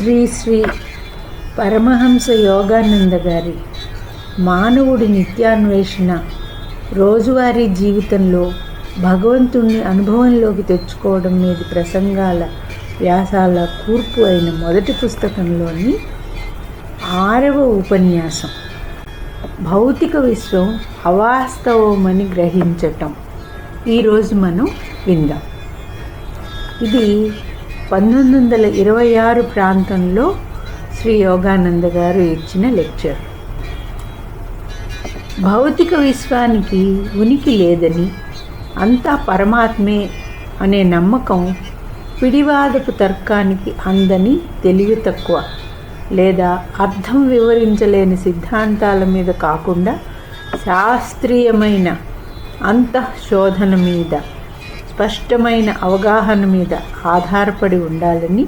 శ్రీ శ్రీ పరమహంస యోగానంద గారి మానవుడి నిత్యాన్వేషణ రోజువారీ జీవితంలో భగవంతుణ్ణి అనుభవంలోకి తెచ్చుకోవడం మీద ప్రసంగాల వ్యాసాల కూర్పు అయిన మొదటి పుస్తకంలోని ఆరవ ఉపన్యాసం. భౌతిక విశ్వం అవాస్తవమని గ్రహించటం. ఈరోజు మనం విందాం. ఇది పంతొమ్మిది వందల ఇరవై ఆరు ప్రాంతంలో శ్రీ యోగానంద గారు ఇచ్చిన లెక్చర్. భౌతిక విశ్వానికి ఉనికి లేదని అంతా పరమాత్మే అనే నమ్మకం పిడివాదపు తర్కానికి అందని తెలివి తక్కువ లేదా అర్థం వివరించలేని సిద్ధాంతాల మీద కాకుండా శాస్త్రీయమైన అంతఃశోధన మీద. స్పష్టమైన అవగాహన మీద ఆధారపడి ఉండాలని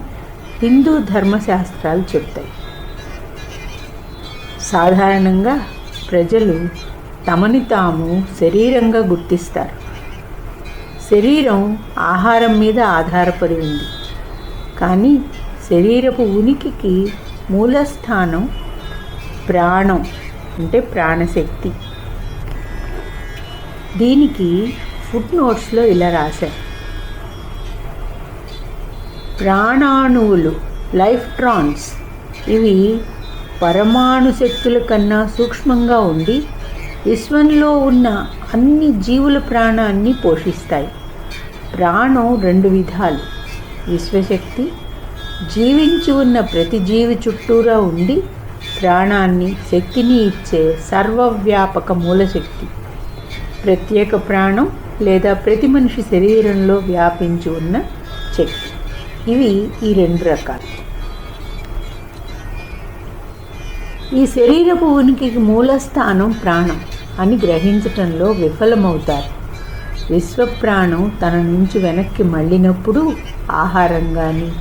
హిందూ ధర్మశాస్త్రాలు చెప్తాయి. సాధారణంగా ప్రజలు తమని తాము శరీరంగా గుర్తిస్తారు. శరీరం ఆహారం మీద ఆధారపడి ఉంది. కానీ శరీరపు ఉనికికి మూలస్థానం ప్రాణం అంటే ప్రాణశక్తి. దీనికి ఫుట్ నోట్స్లో ఇలా రాశారు ప్రాణాణువులు లైఫ్ ట్రాన్స్ ఇవి పరమాణు శక్తుల కన్నా సూక్ష్మంగా ఉండి విశ్వంలో ఉన్న అన్ని జీవుల ప్రాణాన్ని పోషిస్తాయి. ప్రాణం రెండు విధాలు విశ్వశక్తి జీవించి ఉన్న ప్రతి జీవి చుట్టూరా ఉండి ప్రాణాన్ని శక్తిని ఇచ్చే సర్వవ్యాపక మూలశక్తి. ప్రత్యేక ప్రాణం లేదా ప్రతి మనిషి శరీరంలో వ్యాపించి ఉన్న శక్తి ఇవి ఈ రెండు రకాలు. ఈ శరీరపు ఉనికికి మూలస్థానం ప్రాణం అని గ్రహించటంలో విఫలమవుతారు. విశ్వప్రాణం తన నుంచి వెనక్కి మళ్ళినప్పుడు ఆహారం కానీ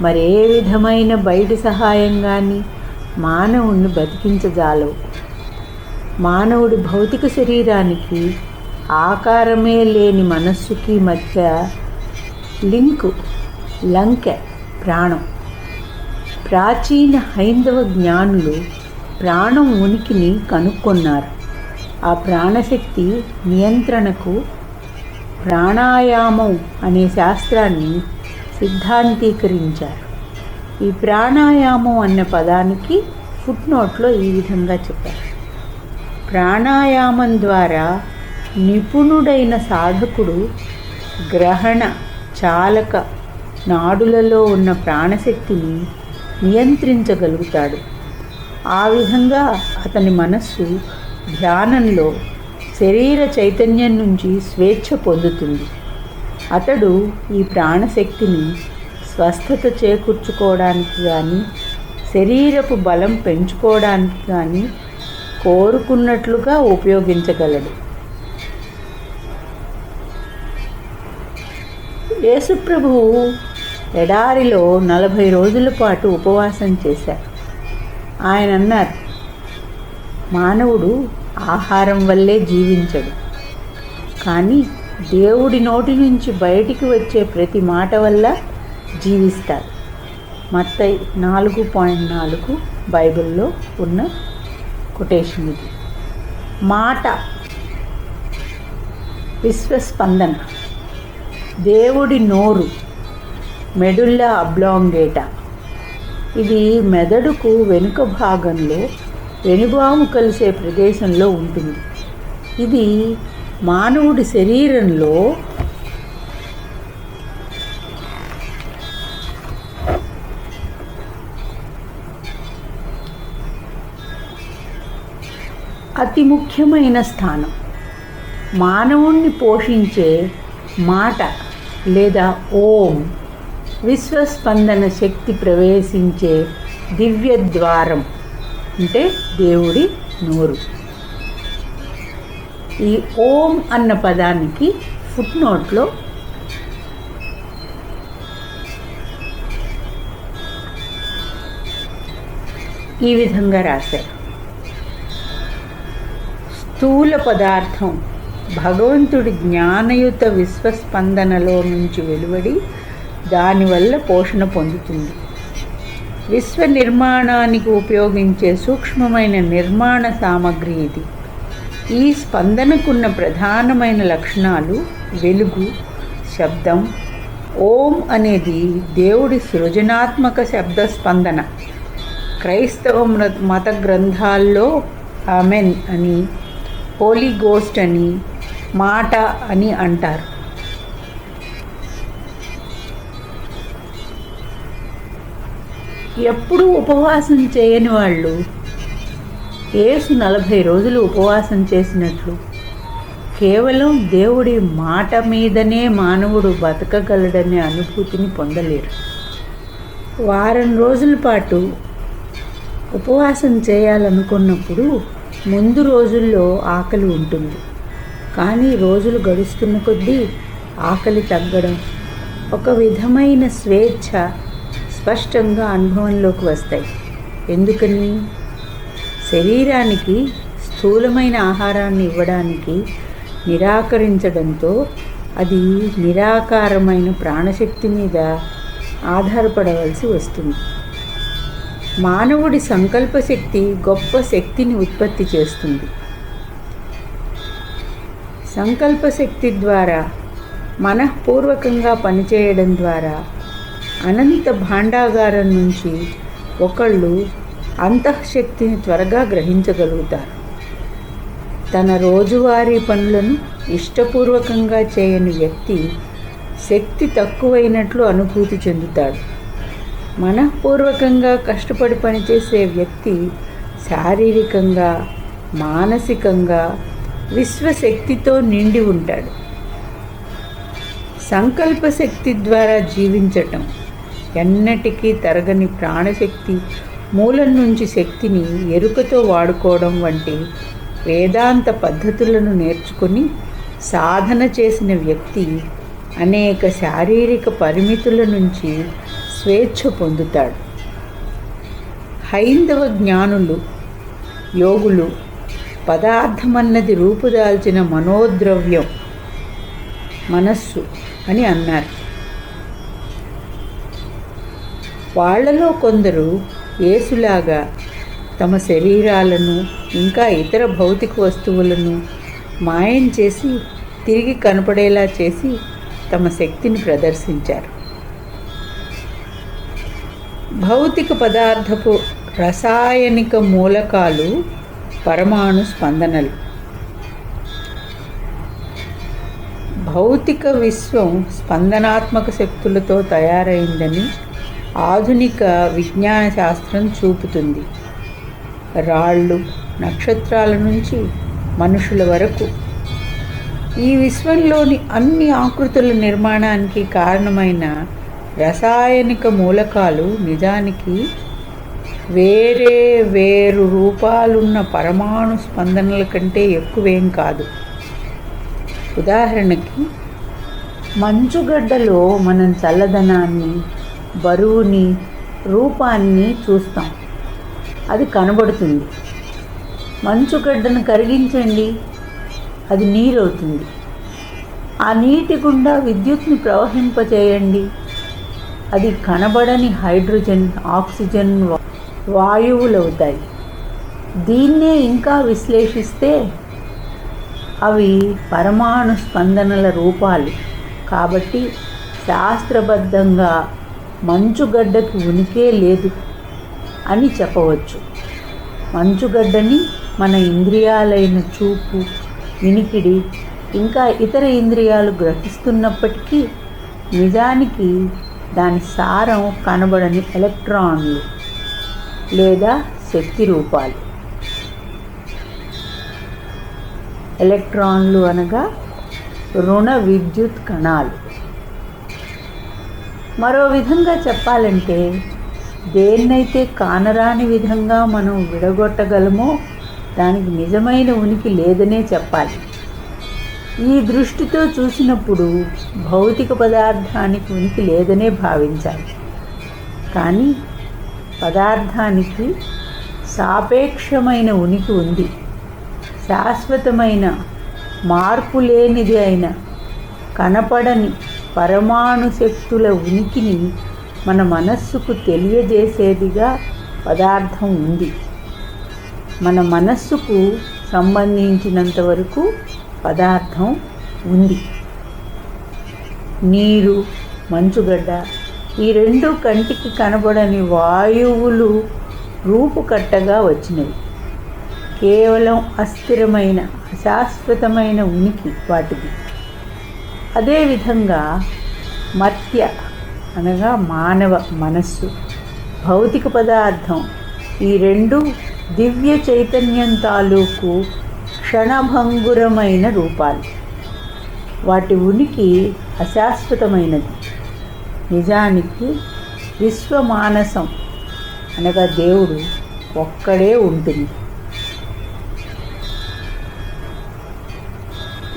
మరే విధమైన బయటి సహాయం కానీ మానవుణ్ణి బతికించజాలవు. మానవుడి భౌతిక శరీరానికి ఆకారమే లేని మనస్సుకి మధ్య లింకు లంకె ప్రాణం. ప్రాచీన హైందవ జ్ఞానులు ప్రాణం ఉనికిని కనుక్కొన్నారు. ఆ ప్రాణశక్తి నియంత్రణకు ప్రాణాయామం అనే శాస్త్రాన్ని సిద్ధాంతీకరించారు. ఈ ప్రాణాయామం అన్న పదానికి ఫుట్ నోట్లో ఈ విధంగా చెప్పారు. ప్రాణాయామం ద్వారా నిపుణుడైన సాధకుడు గ్రహణ చాలక నాడులలో ఉన్న ప్రాణశక్తిని నియంత్రించగలుగుతాడు. ఆ విధంగా అతని మనస్సు ధ్యానంలో శరీర చైతన్యం నుంచి స్వేచ్ఛ పొందుతుంది. అతడు ఈ ప్రాణశక్తిని స్వస్థత చేకూర్చుకోవడానికి కానీ శరీరపు బలం పెంచుకోవడానికి కానీ కోరుకున్నట్లుగా ఉపయోగించగలడు. యేసుప్రభువు ఎడారిలో నలభై రోజుల పాటు ఉపవాసం చేశారు ఆయన అన్నారు మానవుడు ఆహారం వల్లే జీవించడు. కానీ దేవుడి నోటి నుంచి బయటికి వచ్చే ప్రతి మాట వల్ల జీవిస్తారు మత్తై నాలుగు పాయింట్ నాలుగు బైబిల్లో ఉన్న కొటేషన్ ఇది. మాట విశ్వస్పందన. దేవుడి నోరు మెడుల్లా అబ్లాంగేటా. ఇది మెదడుకు వెనుక భాగంలో వెనుబాము కలిసే ప్రదేశంలో ఉంటుంది. ఇది మానవుడి శరీరంలో అతి ముఖ్యమైన స్థానం. మానవుణ్ణి పోషించే మాట లేదా ఓం విశ్వస్పందన శక్తి ప్రవేశించే దివ్య ద్వారం అంటే దేవుడి నోరు. ఈ ఓం అన్న పదానికి ఫుట్ నోట్లో ఈ విధంగా రాశారు. స్థూల పదార్థం భగవంతుడి జ్ఞానయుత విశ్వస్పందనలో నుంచి వెలువడి దానివల్ల పోషణ పొందుతుంది. విశ్వ నిర్మాణానికి ఉపయోగించే సూక్ష్మమైన నిర్మాణ సామగ్రి ఇది. ఈ స్పందనకున్న ప్రధానమైన లక్షణాలు వెలుగు శబ్దం ఓం అనేది దేవుడి సృజనాత్మక శబ్ద స్పందన. క్రైస్తవ మత- గ్రంథాల్లో అమెన్ అని హోలీ గోస్ట్ అని మాట అని అంటారు. ఎప్పుడూ ఉపవాసం చేయని వాళ్ళు ఏసు నలభై రోజులు ఉపవాసం చేసినట్లు కేవలం దేవుడి మాట మీదనే మానవుడు బతకగలడనే అనుభూతిని పొందలేరు. వారం రోజుల పాటు ఉపవాసం చేయాలనుకున్నప్పుడు ముందు రోజుల్లో ఆకలి ఉంటుంది. కానీ రోజులు గడుస్తున్న కొద్దీ ఆకలి తగ్గడం ఒక విధమైన స్వేచ్ఛ స్పష్టంగా అనుభవంలోకి వస్తాయి. ఎందుకని? శరీరానికి స్థూలమైన ఆహారాన్ని ఇవ్వడానికి నిరాకరించడంతో అది నిరాకారమైన ప్రాణశక్తి మీద ఆధారపడవలసి వస్తుంది. మానవుడి సంకల్పశక్తి గొప్ప శక్తిని ఉత్పత్తి చేస్తుంది. సంకల్ప శక్తి ద్వారా మనఃపూర్వకంగా పనిచేయడం ద్వారా అనంత భాండాగారం నుంచి ఒకళ్ళు అంతఃశక్తిని త్వరగా గ్రహించగలుగుతారు. తన రోజువారీ పనులను ఇష్టపూర్వకంగా చేయని వ్యక్తి శక్తి తక్కువైనట్లు అనుభూతి చెందుతాడు. మనఃపూర్వకంగా కష్టపడి పనిచేసే వ్యక్తి శారీరకంగా మానసికంగా విశ్వశక్తితో నిండి ఉంటాడు. సంకల్ప శక్తి ద్వారా జీవించటం ఎన్నటికీ తరగని ప్రాణశక్తి మూలం నుంచి శక్తిని ఎరుకతో వాడుకోవడం వంటి వేదాంత పద్ధతులను నేర్చుకుని సాధన చేసిన వ్యక్తి అనేక శారీరక పరిమితుల నుంచి స్వేచ్ఛ పొందుతాడు. హైందవ జ్ఞానులు యోగులు పదార్థమన్నది రూపుదాల్చిన మనోద్రవ్యం మనస్సు అని అన్నారు. వాళ్ళలో కొందరు ఏసులాగా తమ శరీరాలను ఇంకా ఇతర భౌతిక వస్తువులను మాయం చేసి తిరిగి కనపడేలా చేసి తమ శక్తిని ప్రదర్శించారు. భౌతిక పదార్థపు రసాయనిక మూలకాలు పరమాణు స్పందనలు. భౌతిక విశ్వం స్పందనాత్మక శక్తులతో తయారైందని ఆధునిక విజ్ఞాన శాస్త్రం చూపుతుంది. రాళ్ళు నక్షత్రాల నుంచి మనుషుల వరకు. ఈ విశ్వంలోని అన్ని ఆకృతుల నిర్మాణానికి కారణమైన రసాయనిక మూలకాలు నిజానికి వేరే వేరు రూపాలున్న పరమాణు స్పందనల కంటే ఎక్కువేం కాదు. ఉదాహరణకి మంచుగడ్డలో మనం చల్లదనాన్ని బరువుని రూపాన్ని చూస్తాం. అది కనబడుతుంది. మంచుగడ్డను కరిగించండి. అది నీరు అవుతుంది ఆ నీటి గుండా విద్యుత్ని ప్రవహింపచేయండి. అది కనబడని హైడ్రోజన్ ఆక్సిజన్ వాయువులవుతాయి వాయువులు అవుతాయి. దీన్నే ఇంకా విశ్లేషిస్తే అవి పరమాణు స్పందనల రూపాలు. కాబట్టి శాస్త్రబద్ధంగా మంచుగడ్డకి ఉనికే లేదు అని చెప్పవచ్చు. మంచుగడ్డని మన ఇంద్రియాలైన చూపు వినికిడి ఇంకా ఇతర ఇంద్రియాలు గ్రహిస్తున్నప్పటికీ నిజానికి దాని సారం కనబడని ఎలక్ట్రాన్లు. లేదా శక్తి రూపాలు. ఎలక్ట్రాన్లు అనగా రుణ విద్యుత్ కణాలు. మరో విధంగా చెప్పాలంటే దేన్నైతే కానరాని విధంగా మనం విడగొట్టగలమో దానికి నిజమైన ఉనికి లేదనే చెప్పాలి. ఈ దృష్టితో చూసినప్పుడు భౌతిక పదార్థానికి ఉనికి లేదనే భావించాలి. కానీ పదార్థానికి సాపేక్షమైన ఉనికి ఉంది. శాశ్వతమైన మార్పు లేనిది అయిన కనపడని పరమాణు శక్తుల ఉనికిని మన మనస్సుకు తెలియజేసేదిగా పదార్థం ఉంది. మన మనస్సుకు సంబంధించినంత వరకు పదార్థం ఉంది. నీరు మంచుగడ్డ ఈ రెండు కంటికి కనబడని వాయువులు రూపుకట్టగా వచ్చినవి. కేవలం అస్థిరమైన అశాశ్వతమైన ఉనికి వాటిది. అదేవిధంగా మత్య అనగా మానవ మనస్సు భౌతిక పదార్థం ఈ రెండు దివ్య చైతన్యం తాలూకు క్షణభంగురమైన రూపాలు. వాటి ఉనికి అశాశ్వతమైనది. నిజానికి విశ్వమానసం అనగా దేవుడు ఒక్కడే ఉంటుంది.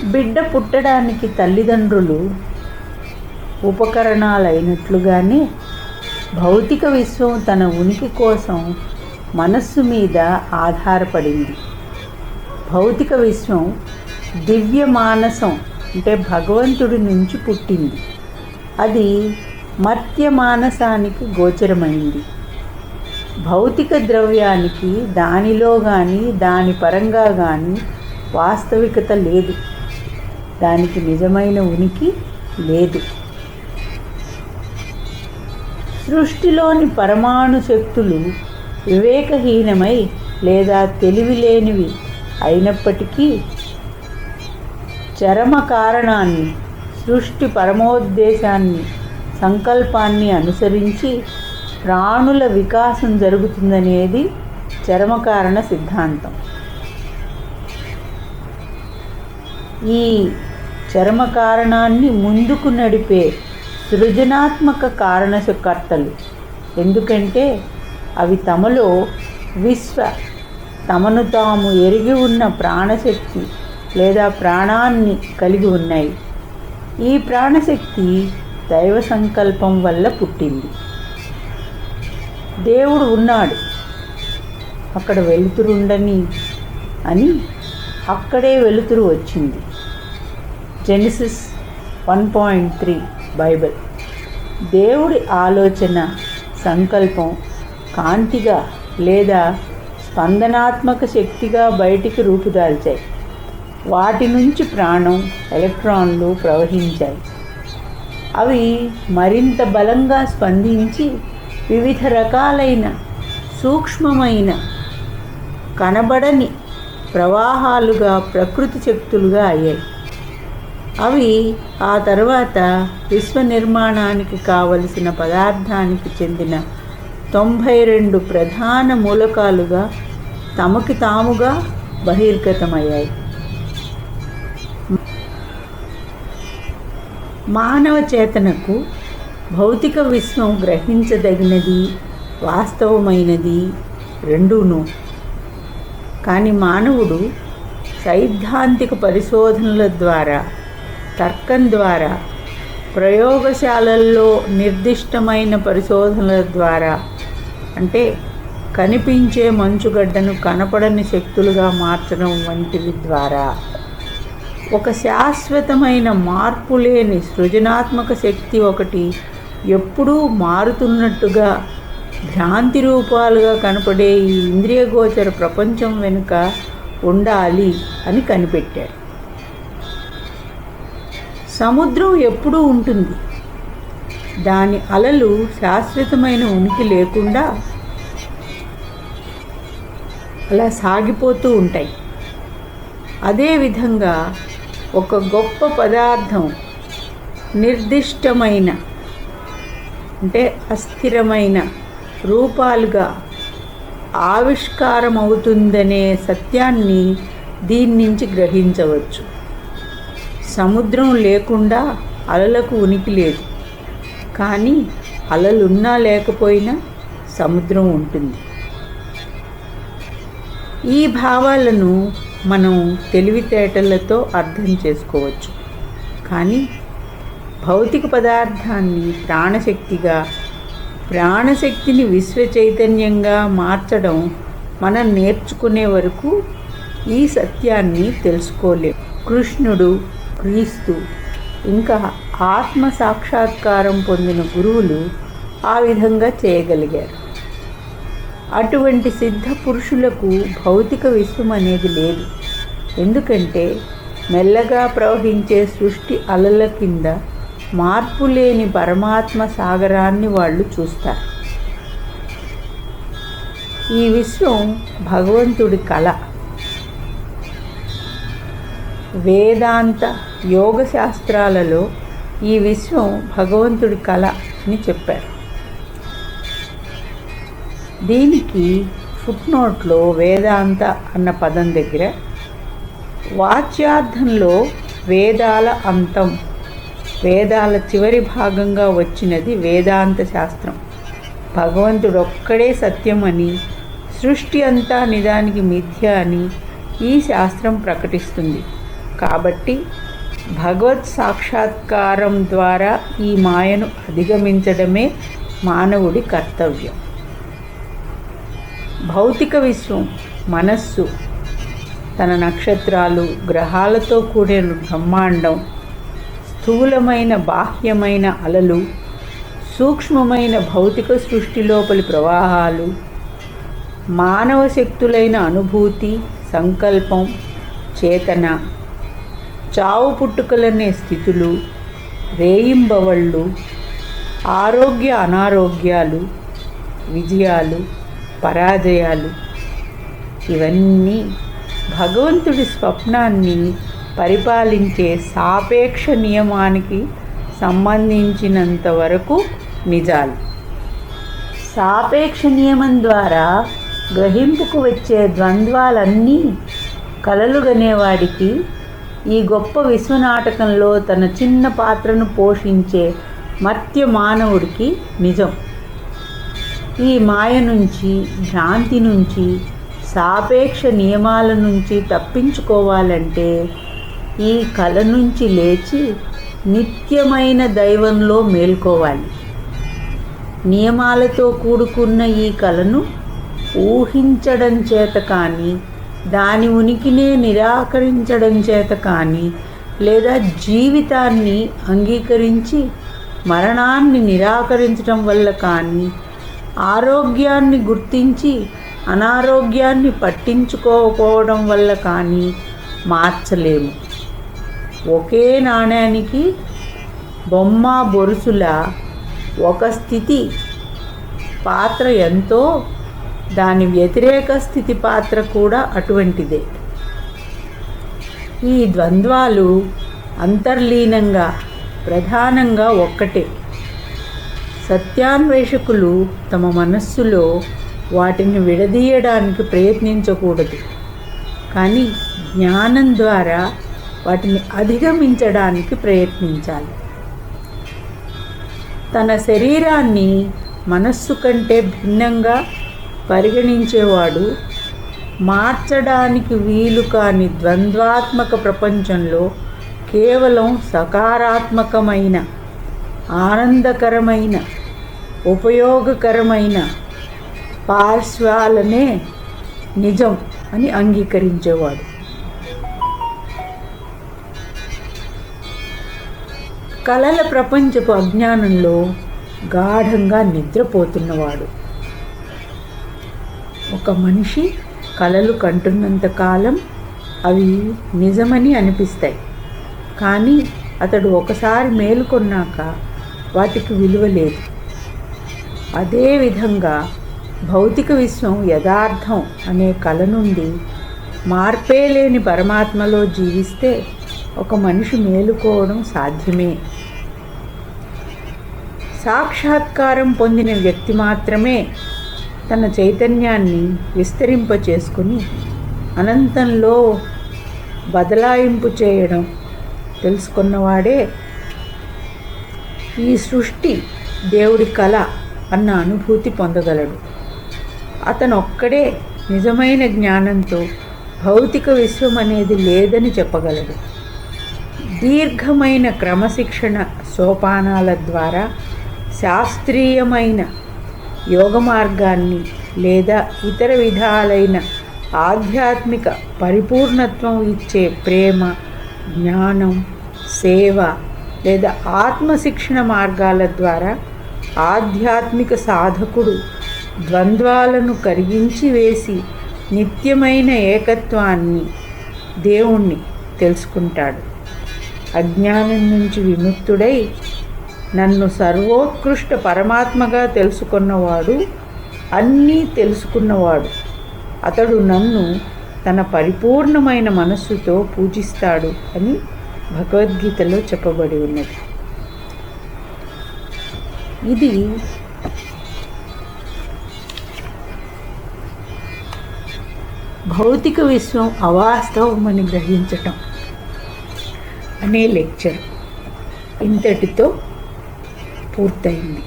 బిడ్డ పుట్టడానికి తల్లిదండ్రులు ఉపకరణాలైనట్లుగానే భౌతిక విశ్వం తన ఉనికి కోసం మనస్సు మీద ఆధారపడింది. భౌతిక విశ్వం దివ్య మానసం అంటే భగవంతుడి నుంచి పుట్టింది. అది మర్త్య మానసానికి గోచరమైంది. భౌతిక ద్రవ్యానికి దానిలో కానీ దాని పరంగా కానీ వాస్తవికత లేదు. దానికి నిజమైన ఉనికి లేదు. సృష్టిలోని పరమాణు శక్తులు వివేకహీనమై లేదా తెలివిలేనివి అయినప్పటికీ చరమ కారణాన్ని సృష్టి పరమోద్దేశాన్ని సంకల్పాన్ని అనుసరించి ప్రాణుల వికాసం జరుగుతుందనేది చరమకారణ సిద్ధాంతం. ఈ చరమ కారణాన్ని ముందుకు నడిపే సృజనాత్మక కారణకర్తలు ఎందుకంటే అవి తమలో విశ్వ తమను తాము ఎరిగి ఉన్న ప్రాణశక్తి లేదా ప్రాణాన్ని కలిగి ఉన్నాయి. ఈ ప్రాణశక్తి దైవ సంకల్పం వల్ల పుట్టింది. దేవుడు ఉన్నాడు. అక్కడ వెలుతురుండని అని అక్కడే వెలుతురు వచ్చింది. Genesis one point three Bible. దేవుడి ఆలోచన సంకల్పం కాంతిగా లేదా స్పందనాత్మక శక్తిగా బయటికి రూపుదాల్చాయి. వాటి నుంచి ప్రాణం ఎలక్ట్రాన్లు ప్రవహించాయి. అవి మరింత బలంగా స్పందించి వివిధ రకాలైన సూక్ష్మమైన కనబడని ప్రవాహాలుగా ప్రకృతి శక్తులుగా అయ్యాయి. అవి ఆ తర్వాత విశ్వ నిర్మాణానికి కావలసిన పదార్థానికి చెందిన తొంభై రెండు ప్రధాన మూలకాలుగా తమకి తాముగా బహిర్గతమయ్యాయి. మానవ చేతనకు భౌతిక విశ్వం గ్రహించదగినది వాస్తవమైనది రెండూను. కానీ మానవుడు సైద్ధాంతిక పరిశోధనల ద్వారా తర్కం ద్వారా ప్రయోగశాలల్లో నిర్దిష్టమైన పరిశోధనల ద్వారా అంటే కనిపించే మంచుగడ్డను కనపడని శక్తులుగా మార్చడం వంటివి ద్వారా. ఒక శాశ్వతమైన మార్పు లేని సృజనాత్మక శక్తి ఒకటి ఎప్పుడూ మారుతున్నట్టుగా భ్రాంతి రూపాలుగా కనపడే ఈ ఇంద్రియగోచర ప్రపంచం వెనుక ఉండాలి అని కనిపెట్టాడు సముద్రం ఎప్పుడూ ఉంటుంది. దాని అలలు శాశ్వతమైన ఉనికి లేకుండా అలా సాగిపోతూ ఉంటాయి. అదేవిధంగా ఒక గొప్ప పదార్థం నిర్దిష్టమైన అంటే అస్థిరమైన రూపాలుగా ఆవిష్కారమవుతుందనే సత్యాన్ని దీని నుంచి గ్రహించవచ్చు. సముద్రం లేకుండా అలలకు ఉనికి లేదు. కానీ అలలున్నా లేకపోయినా సముద్రం ఉంటుంది. ఈ భావాలను మనం తెలివితేటలతో అర్థం చేసుకోవచ్చు. కానీ భౌతిక పదార్థాన్ని ప్రాణశక్తిగా ప్రాణశక్తిని విశ్వ చైతన్యంగా మార్చడం మనం నేర్చుకునే వరకు ఈ సత్యాన్ని తెలుసుకోలేం. కృష్ణుడు క్రీస్తు ఇంకా ఆత్మ సాక్షాత్కారం పొందిన గురువులు ఆ విధంగా చేయగలిగారు. అటువంటి సిద్ధ పురుషులకు భౌతిక విశ్వం అనేది లేదు. ఎందుకంటే మెల్లగా ప్రవహించే సృష్టి అలల కింద మార్పు లేని పరమాత్మ సాగరాన్ని వాళ్ళు చూస్తారు. ఈ విశ్వం భగవంతుడి కళ. వేదాంత యోగ శాస్త్రాలలో ఈ విశ్వం భగవంతుడి కళ అని చెప్పారు. దీనికి ఫుట్నోట్లో వేదాంత అన్న పదం దగ్గర వాచ్యార్థంలో వేదాల అంతం వేదాల చివరి భాగంగా వచ్చినది వేదాంత శాస్త్రం. భగవంతుడు ఒక్కడే అని సృష్టి అంతా నిజానికి మిథ్య అని ఈ శాస్త్రం ప్రకటిస్తుంది. కాబట్టి భగవత్ సాక్షాత్కారం ద్వారా ఈ మాయను అధిగమించడమే మానవుడి కర్తవ్యం. భౌతిక విశ్వం మనస్సు తన నక్షత్రాలు గ్రహాలతో కూడిన బ్రహ్మాండం స్థూలమైన బాహ్యమైన అలలు సూక్ష్మమైన భౌతిక సృష్టి లోపలి ప్రవాహాలు మానవ శక్తులైన అనుభూతి సంకల్పం చేతన చావు పుట్టుకలనే స్థితులు రేయింబవళ్ళు ఆరోగ్య అనారోగ్యాలు విజయాలు పరాజయాలు. ఇవన్నీ భగవంతుడి స్వప్నాన్ని పరిపాలించే సాపేక్ష నియమానికి సంబంధించినంత వరకు నిజాలు. సాపేక్ష నియమం ద్వారా గ్రహింపుకు వచ్చే ద్వంద్వాలన్నీ కలలుగనేవాడికి ఈ గొప్ప విశ్వనాటకంలో తన చిన్న పాత్రను పోషించే మర్త్య మానవుడికి నిజం. ఈ మాయ నుంచి భ్రాంతి నుంచి సాపేక్ష నియమాల నుంచి తప్పించుకోవాలంటే ఈ కళ నుంచి లేచి నిత్యమైన దైవంలో మేల్కోవాలి. నియమాలతో కూడుకున్న ఈ కళను ఊహించడం చేత కానీ దాని ఉనికినే నిరాకరించడం చేత కానీ లేదా జీవితాన్ని అంగీకరించి మరణాన్ని నిరాకరించడం వల్ల కానీ ఆరోగ్యాన్ని గుర్తించి అనారోగ్యాన్ని పట్టించుకోకపోవడం వల్ల కానీ మార్చలేము. ఒకే నాణ్యానికి బొమ్మ బొరుసుల ఒక స్థితి పాత్ర ఎంతో దాని వ్యతిరేక స్థితి పాత్ర కూడా అటువంటిదే. ఈ ద్వంద్వాలు అంతర్లీనంగా ప్రధానంగా ఒక్కటే. సత్యాన్వేషకులు తమ మనస్సులో వాటిని విడదీయడానికి ప్రయత్నించకూడదు. కానీ జ్ఞానం ద్వారా వాటిని అధిగమించడానికి ప్రయత్నించాలి. తన శరీరాన్ని మనస్సు కంటే భిన్నంగా పరిగణించేవాడు మార్చడానికి వీలు కాని ద్వంద్వాత్మక ప్రపంచంలో కేవలం సకారాత్మకమైన ఆనందకరమైన ఉపయోగకరమైన పార్శ్వాలనే నిజం అని అంగీకరించేవాడు. కళల ప్రపంచపు అజ్ఞానంలో గాఢంగా నిద్రపోతున్నవాడు. ఒక మనిషి కలలు కంటున్నంత కాలం అవి నిజమని అనిపిస్తాయి. కానీ అతడు ఒకసారి మేలుకొన్నాక వాటికి విలువ లేదు. అదేవిధంగా భౌతిక విశ్వం యథార్థం అనే కళ నుండి మార్పే లేని పరమాత్మలో జీవిస్తే ఒక మనిషి మేలుకోవడం సాధ్యమే. సాక్షాత్కారం పొందిన వ్యక్తి మాత్రమే తన చైతన్యాన్ని విస్తరింప చేసుకుని అనంతంలో బదలాయింపు చేయడం తెలుసుకున్నవాడే ఈ సృష్టి దేవుడి కళ అన్న అనుభూతి పొందగలడు. అతను ఒక్కడే నిజమైన జ్ఞానంతో భౌతిక విశ్వం అనేది లేదని చెప్పగలడు. దీర్ఘమైన క్రమశిక్షణ సోపానాల ద్వారా శాస్త్రీయమైన యోగ మార్గాన్ని లేదా ఇతర విధాలైన ఆధ్యాత్మిక పరిపూర్ణత్వం ఇచ్చే ప్రేమ జ్ఞానం సేవ లేదా ఆత్మశిక్షణ మార్గాల ద్వారా ఆధ్యాత్మిక సాధకుడు ద్వంద్వాలను కరిగించి వేసి నిత్యమైన ఏకత్వాన్ని దేవుణ్ణి తెలుసుకుంటాడు. అజ్ఞానం నుంచి విముక్తుడై నన్ను సర్వోత్కృష్ట పరమాత్మగా తెలుసుకున్నవాడు అన్నీ తెలుసుకున్నవాడు. అతడు నన్ను తన పరిపూర్ణమైన మనస్సుతో పూజిస్తాడు అని భగవద్గీతలో చెప్పబడి ఉన్నది. ఇది భౌతిక విశ్వం అవాస్తవమని గ్రహించటం అనే లెక్చర్. ఇంతటితో పూర్తయింది.